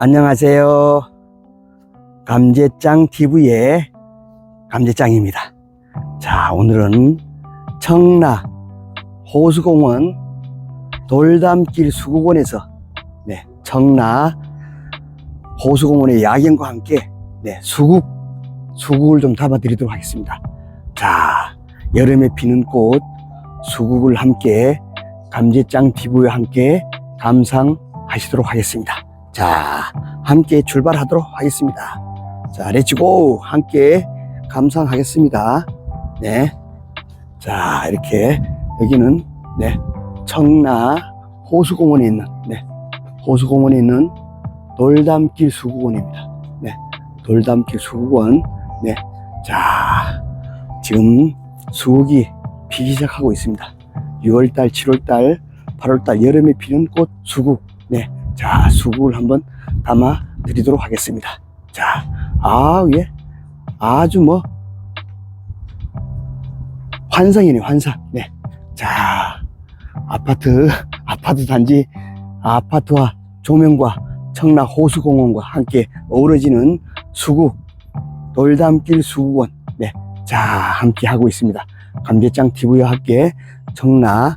안녕하세요. 감제짱 TV의 감제짱입니다. 자, 오늘은 청라 호수공원 돌담길 수국원에서 네, 청라 호수공원의 야경과 함께 네, 수국 수국을 좀 담아 드리도록 하겠습니다. 자, 여름에 피는 꽃 수국을 함께 감제짱 TV와 함께 감상하시도록 하겠습니다. 자, 함께 출발하도록 하겠습니다. 자, 렛츠고! 함께 감상하겠습니다. 네. 자, 이렇게, 여기는, 네, 청라 호수공원에 있는, 네, 호수공원에 있는 돌담길 수국원입니다. 네, 돌담길 수국원. 네. 자, 지금 수국이 피기 시작하고 있습니다. 6월달, 7월달, 8월달 여름에 피는 꽃 수국. 네. 자, 수국을 한번 담아 드리도록 하겠습니다. 자, 아, 예. 아주 뭐, 환상이네, 환상. 네. 자, 아파트, 아파트 단지, 아파트와 조명과 청라 호수공원과 함께 어우러지는 수국, 돌담길 수국원. 네. 자, 함께 하고 있습니다. 감대장 TV와 함께 청라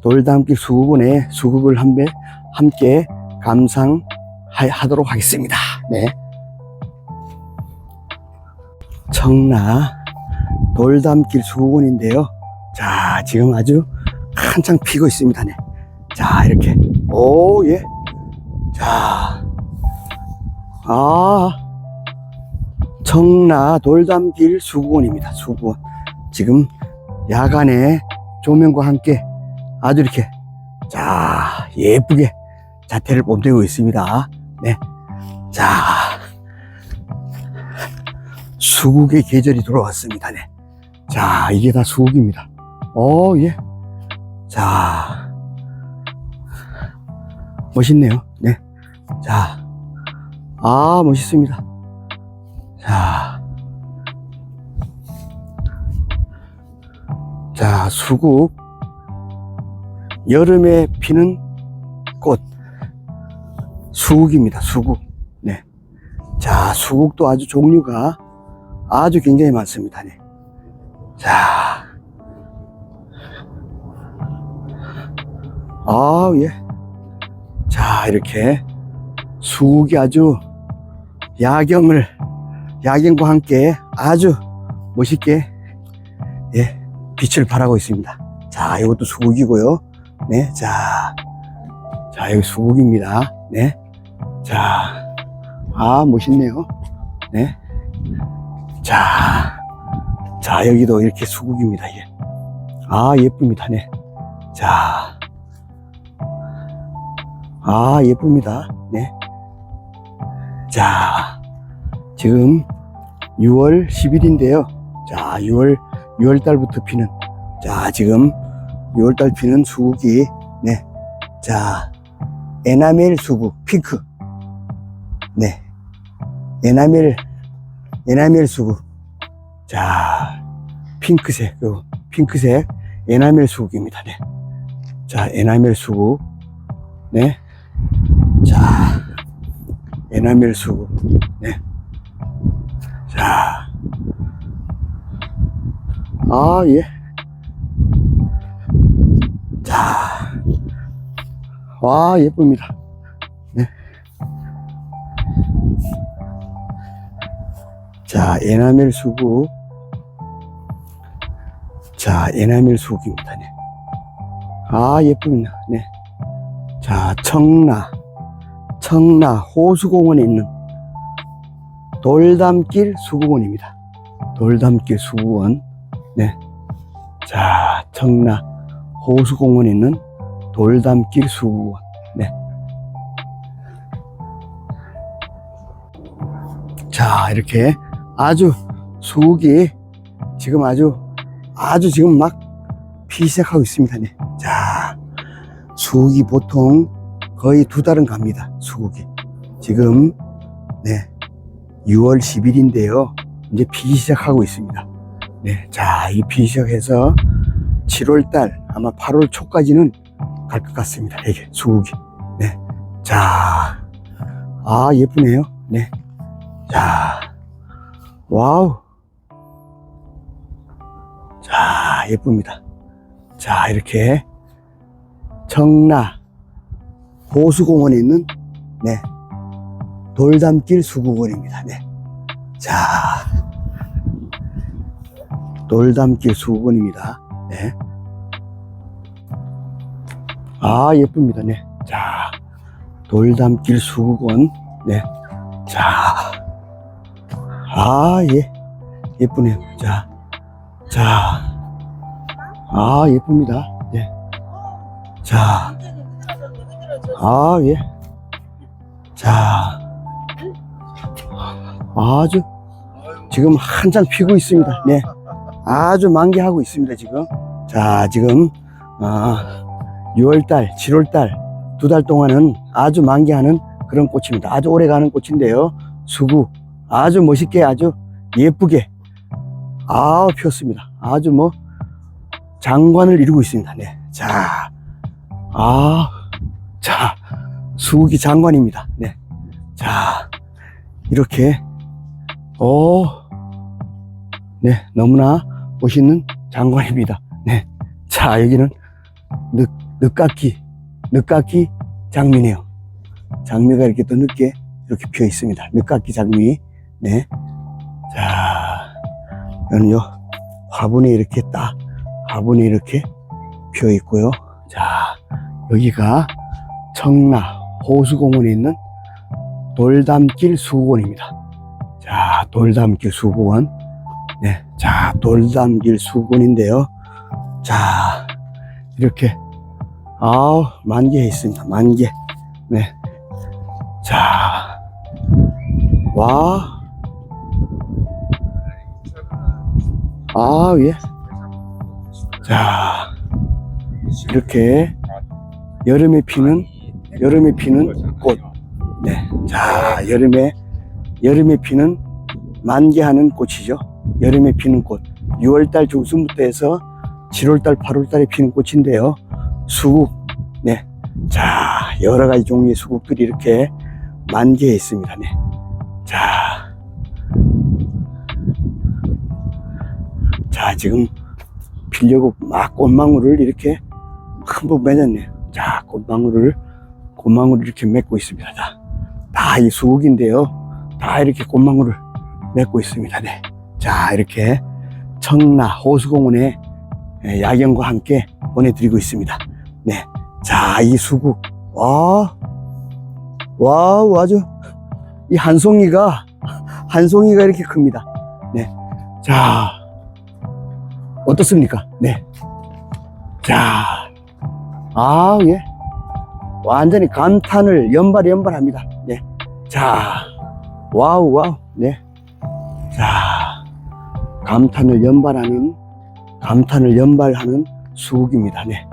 돌담길 수국원의 수국을 함께, 함께 감상하도록 하겠습니다. 네. 청라 돌담길 수국원인데요. 자, 지금 아주 한창 피고 있습니다. 네. 자, 이렇게. 오, 예. 자. 아. 청라 돌담길 수국원입니다. 수국원. 지금 야간에 조명과 함께 아주 이렇게 자, 예쁘게 자태를 뽐내고 있습니다. 네. 자, 수국의 계절이 돌아왔습니다. 네. 자, 이게 다 수국입니다. 어, 예. 자, 멋있네요. 네. 자, 아, 멋있습니다. 자, 자, 수국. 여름에 피는 꽃. 수국입니다. 수국. 네. 자, 수국도 아주 종류가 아주 굉장히 많습니다. 네. 자. 아, 예. 자, 이렇게 수국이 아주 야경을, 야경과 함께 아주 멋있게, 예, 빛을 발하고 있습니다. 자, 이것도 수국이고요. 네, 자. 자, 여기 수국입니다. 네. 자. 아, 멋있네요. 네. 자. 자, 여기도 이렇게 수국입니다. 예. 아, 예쁩니다. 네. 자. 아, 예쁩니다. 네. 자. 지금 6월 10일인데요. 자, 6월, 6월 달부터 피는. 자, 지금 6월 달 피는 수국이, 네. 자, 에나멜 수국, 핑크. 네. 에나멜, 에나멜 수국. 자, 핑크색, 요 핑크색 에나멜 수국입니다. 네. 자, 에나멜 수국. 네. 자, 에나멜 수국. 네. 자. 아, 예. 자. 와, 예쁩니다. 자, 에나멜 수국. 자, 에나멜 수국입니다. 네. 아, 예쁩니다. 네. 자, 청라. 청라 호수공원에 있는 돌담길 수국원입니다. 돌담길 수국원. 네. 자, 청라 호수공원에 있는 돌담길 수국원. 네. 자, 이렇게 아주 수국이 지금 아주 아주 지금 막 피기 시작하고 있습니다. 네. 자, 수국이 보통 거의 두 달은 갑니다. 수국이. 지금 네. 6월 10일인데요. 이제 피기 시작하고 있습니다. 네. 자, 이 피기 시작해서 7월 달 아마 8월 초까지는 갈 것 같습니다. 이게 수국이. 네. 자. 아, 예쁘네요. 네. 자, 와우. 자, 예쁩니다. 자, 이렇게 청라 호수공원에 있는 네 돌담길 수국원입니다. 네. 자, 돌담길 수국원입니다. 네. 아, 예쁩니다. 네. 자, 돌담길 수국원. 네. 자, 아, 예. 예쁘네요. 자, 자, 아, 예쁩니다. 네. 자, 아, 예. 자, 아주 지금 한창 피고 있습니다. 네. 아주 만개하고 있습니다, 지금. 자, 지금, 아, 6월달, 7월달, 두 달 동안은 아주 만개하는 그런 꽃입니다. 아주 오래 가는 꽃인데요. 수구. 아주 멋있게, 아주 예쁘게. 아 피었습니다. 아주 뭐, 장관을 이루고 있습니다. 네. 자, 아, 자, 수국이 장관입니다. 네. 자, 이렇게, 오, 네, 너무나 멋있는 장관입니다. 네. 자, 여기는 늦, 늦깎이, 늦깎이 장미네요. 장미가 이렇게 또 늦게 이렇게 피어 있습니다. 늦깎이 장미. 네. 자, 여기는요, 화분에 이렇게 딱, 화분에 이렇게 피어 있고요. 자, 여기가 청라 호수공원에 있는 돌담길 수국원입니다. 자, 돌담길 수국원. 네, 자, 돌담길 수국원인데요. 자, 이렇게, 아우, 만개 있습니다. 만개. 네. 자, 와. 아, 예. 자, 이렇게 여름에 피는, 여름에 피는 꽃. 네. 자, 여름에, 여름에 피는 만개하는 꽃이죠. 여름에 피는 꽃. 6월달 중순부터 해서 7월달, 8월달에 피는 꽃인데요. 수국. 네. 자, 여러 가지 종류의 수국들이 이렇게 만개해 있습니다. 네. 자. 자, 지금 피려고 막 꽃망울을 이렇게 한번 맺었네요. 자, 꽃망울을, 꽃망울을 이렇게 맺고 있습니다. 자, 다이 수국인데요. 다 이렇게 꽃망울을 맺고 있습니다. 네. 자, 이렇게 청라 호수공원에 예, 야경과 함께 보내드리고 있습니다. 네. 자, 이 수국. 와, 와우, 아주, 이 한 송이가, 한 송이가 이렇게 큽니다. 네. 자, 어떻습니까? 네. 자, 아, 예. 완전히 감탄을 연발, 연발합니다. 네. 자, 와우, 와우. 네. 자, 감탄을 연발하는, 감탄을 연발하는 수국입니다. 네.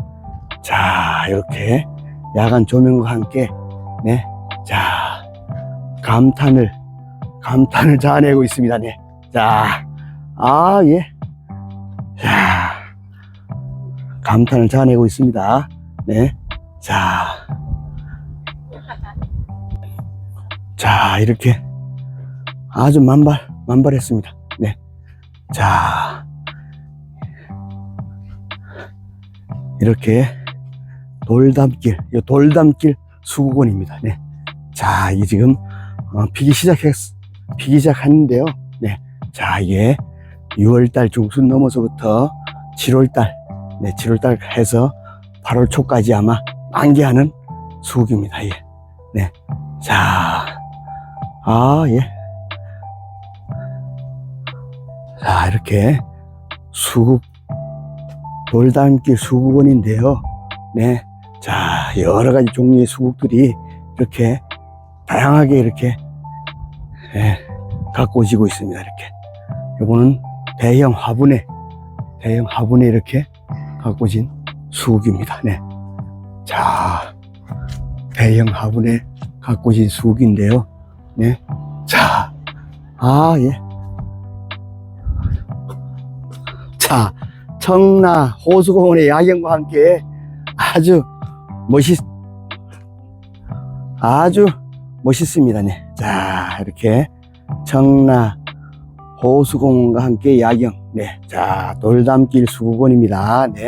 자, 이렇게 야간 조명과 함께, 네. 자, 감탄을, 감탄을 자아내고 있습니다. 네. 자, 아, 예. 자, 감탄을 자아내고 있습니다. 네. 자. 자, 이렇게 아주 만발, 만발했습니다. 네. 자. 이렇게 돌담길, 이 돌담길 수국원입니다. 네. 자, 이게 지금 어, 피기 시작했, 피기 시작하는데요. 네. 자, 이게 6월달 중순 넘어서부터 7월달, 네, 7월달 해서 8월 초까지 아마 만개하는 수국입니다. 예. 네. 자, 아, 예. 자, 이렇게 수국, 돌담길 수국원인데요. 네. 자, 여러 가지 종류의 수국들이 이렇게 다양하게 이렇게, 예, 가꾸어지고 있습니다. 이렇게. 요거는 대형 화분에, 대형 화분에 이렇게 가꾸어진 수국입니다. 네. 자, 대형 화분에 가꾸어진 수국인데요. 네. 자, 아, 예. 자, 청라 호수공원의 야경과 함께 아주 멋있, 아주 멋있습니다. 네. 자, 이렇게 청라 호수공원과 함께 야경. 네. 자, 돌담길 수국원입니다. 네.